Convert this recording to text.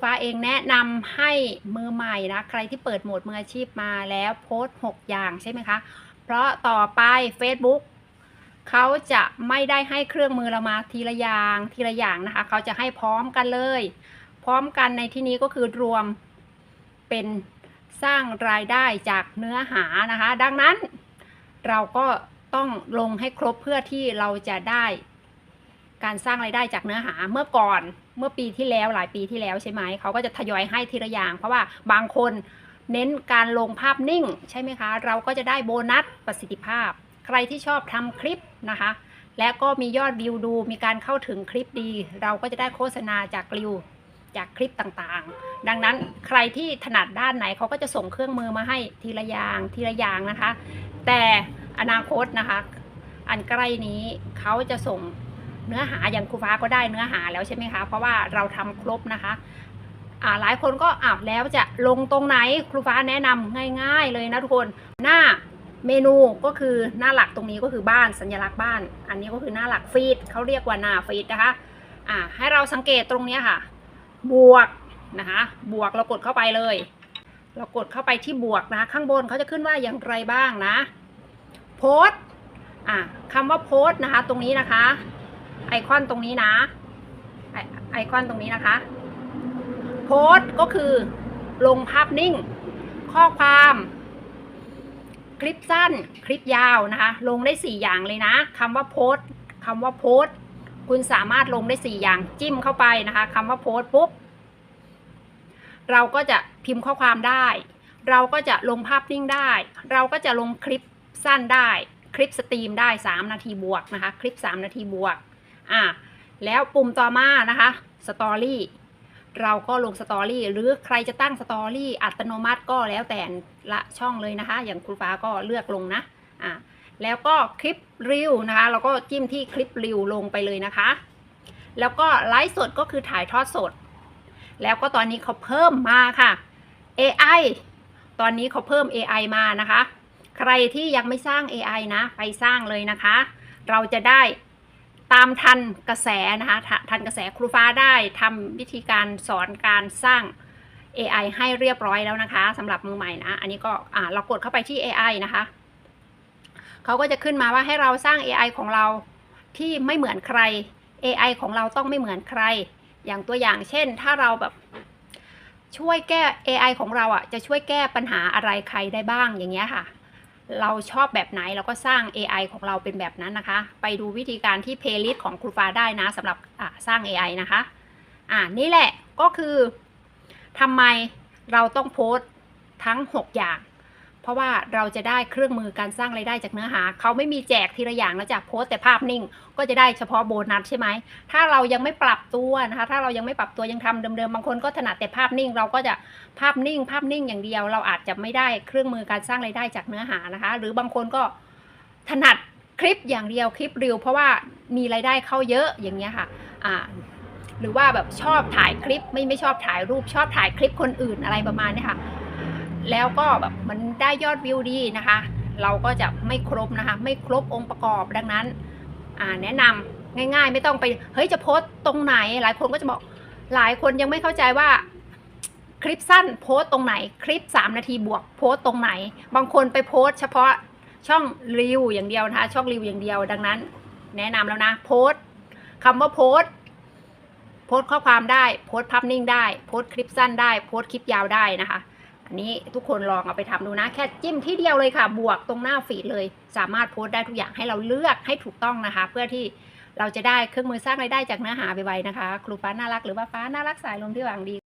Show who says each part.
Speaker 1: ฟ้าเองแนะนำให้มือใหม่นะ ใครที่เปิดโหมดมืออาชีพมาแล้วโพสต์ 6 อย่างใช่ไหมคะ เพราะต่อไป Facebook เขาจะไม่ได้ให้เครื่องมือเรามาทีละอย่างทีละอย่างนะคะ เขาจะให้พร้อมกันเลย พร้อมกันในที่นี้ก็คือรวมเป็นสร้างรายได้จากเนื้อหานะคะ ดังนั้นเราก็ต้องลงให้ครบเพื่อที่เราจะได้การสร้างรายได้จากเนื้อหาเมื่อก่อน เมื่อปีที่แล้วหลายปีที่แล้วใช่ไหมเขาก็จะทยอยให้ทีละอย่าง เพราะว่าบางคนเน้นการลงภาพนิ่งใช่ไหมคะ เราก็จะได้โบนัสประสิทธิภาพ ใครที่ชอบทำคลิปนะคะ และก็มียอดวิวดูมีการเข้าถึงคลิปดี เราก็จะได้โฆษณาจากริวจากคลิปต่างๆ ดังนั้นใครที่ถนัดด้านไหนเขาก็จะส่งเครื่องมือมาให้ทีละอย่างทีละอย่างนะคะ แต่อนาคตนะคะ อันใกล้นี้เขาจะส่ง เนื้อหาอย่างครูฟ้าก็ได้เนื้อหาแล้วใช่ไหมคะ เพราะว่าเราทำครบนะคะอ่าหลายคนก็อ้าวแล้วจะลงตรงไหนครูฟ้าแนะนำง่าย ๆ เลยนะทุกคนหน้าเมนูก็คือหน้าหลักตรงนี้ก็คือบ้านสัญลักษณ์บ้าน อันนี้ก็คือหน้าหลักฟีดเขาเรียกว่าหน้าฟีดนะคะอ่าให้เราสังเกตตรงนี้ค่ะ บวกนะคะบวกเรากดเข้าไปเลย เรากดเข้าไปที่บวกนะคะข้างบนเขาจะขึ้นว่าอย่างไรบ้างนะโพสต์อ่าคำว่าโพสต์นะคะตรงนี้นะคะ ไอคอนตรงนี้นะ ไอคอนตรงนี้นะคะ โพสก็คือลงภาพนิ่ง ข้อความ คลิปสั้น คลิปยาวนะคะ ลงได้4อย่างเลยนะคำว่าโพสคำว่าโพสคุณสามารถลงได้4อย่างจิ้มเข้าไปนะคะคำว่าโพสปุ๊บเราก็จะพิมพ์ข้อความได้ เราก็จะลงภาพนิ่งได้ เราก็จะลงคลิปสั้นได้ คลิปสตรีมได้ 3 นาทีบวกนะคะ คลิป 3 นาทีบวก อะแล้วปุ่มต่อมานะคะสตอรี่เราก็ลงสตอรี่หรือใครจะตั้งสตอรี่อัตโนมัติก็แล้วแต่ละช่องเลยนะคะ อย่างครูฟ้าก็เลือกลงนะอะแล้วก็คลิปรีวนะคะ เราก็จิ้มที่คลิปรีวลงไปเลยนะคะ แล้วก็ไลฟ์สดก็คือถ่ายทอดสด แล้วก็ตอนนี้เขาเพิ่มมาค่ะ AI ตอนนี้เขาเพิ่ม AI มานะคะ ใครที่ยังไม่สร้าง AI นะ ไปสร้างเลยนะคะ เราจะได้ ตามทันกระแสนะคะททันกระแสครูฟ้าได้ทำวิธีการสอนการสร้าง AI ให้เรียบร้อยแล้วนะคะสำหรับมือใหม่นะอันนี้ก็เรากดเข้าไปที่ AI นะคะเขาก็จะขึ้นมาว่าให้เราสร้าง AI ของเราที่ไม่เหมือนใคร AI ของเราต้องไม่เหมือนใคร อย่างตัวอย่างเช่น ถ้าเราแบบช่วยแก้ AI ของเราอะจะช่วยแก้ปัญหาอะไรใครได้บ้างอย่างเงี้ยค่ะ เราชอบแบบไหนเราก็สร้าง AI ของเราเป็นแบบนั้นนะคะ ไปดูวิธีการที่ playlist ของครูฟ้าได้นะสำหรับสร้าง AI นะคะอ่านี่แหละก็คือทำไมเราต้องโพสต์ทั้ง 6 อย่าง เพราะว่าเราจะได้เครื่องมือการสร้างไรายได้จากเนื้อหา เขาไม่มีแจกทีละอย่างแล้วจากโพสต์แต่ภาพนิ่ง ก็จะได้เฉพาะโบนัสใช่ไหม ถ้าเรายังไม่ปรับตัวนะคะ ถ้าเรายังไม่ปรับตัวยังทำเดิมๆ บางคนก็ถนัดแต่ภาพนิ่ง เราก็จะภาพนิ่ง ภาพนิ่งอย่างเดียว เราอาจจะไม่ได้เครื่องมือการสร้างไรายได้จากเนื้อหานะคะ หรือบางคนก็ถนัดคลิปอย่างเดียวคลิปเรียวเพราะว่ามีรายได้เข้าเยอะอย่างเงี้ยค่ะอ่าหรือว่าแบบชอบถ่ายคลิปไม่ไม่ชอบถ่ายรูปชอบถ่ายคลิปคนอื่นอะไรประมาณนี้ค่ะ แล้วก็แบบมันได้ยอดวิวดีนะคะ เราก็จะไม่ครบนะคะ ไม่ครบองค์ประกอบดังนั้นแนะนำง่าย ๆ ไม่ต้องไปเฮ้ยจะโพสต์ตรงไหน หลายคนก็จะบอกหลายคนยังไม่เข้าใจว่าคลิปสั้นโพสต์ตรงไหนคลิป 3 นาทีบวกโพสต์ตรงไหน บางคนไปโพสต์เฉพาะช่องรีวอย่างเดียวนะคะ ช่องรีวอย่างเดียวดังนั้น แนะนำแล้วนะโพสต์คำว่าโพสต์โพสต์ข้อความได้ โพสต์ภาพนิ่งได้ โพสต์คลิปสั้นได้ โพสต์คลิปยาวได้นะคะ อันนี้ทุกคนลองเอาไปทำดูนะ แค่จิ้มที่เดียวเลยค่ะ บวกตรงหน้าฟีดเลย สามารถโพสต์ได้ทุกอย่างให้เราเลือกให้ถูกต้องนะคะ เพื่อที่เราจะได้เครื่องมือสร้างรายได้จากเนื้อหาไปไวๆนะคะ ครูฟ้าน่ารักหรือว่าฟ้าน่ารักสายลมที่หวังดี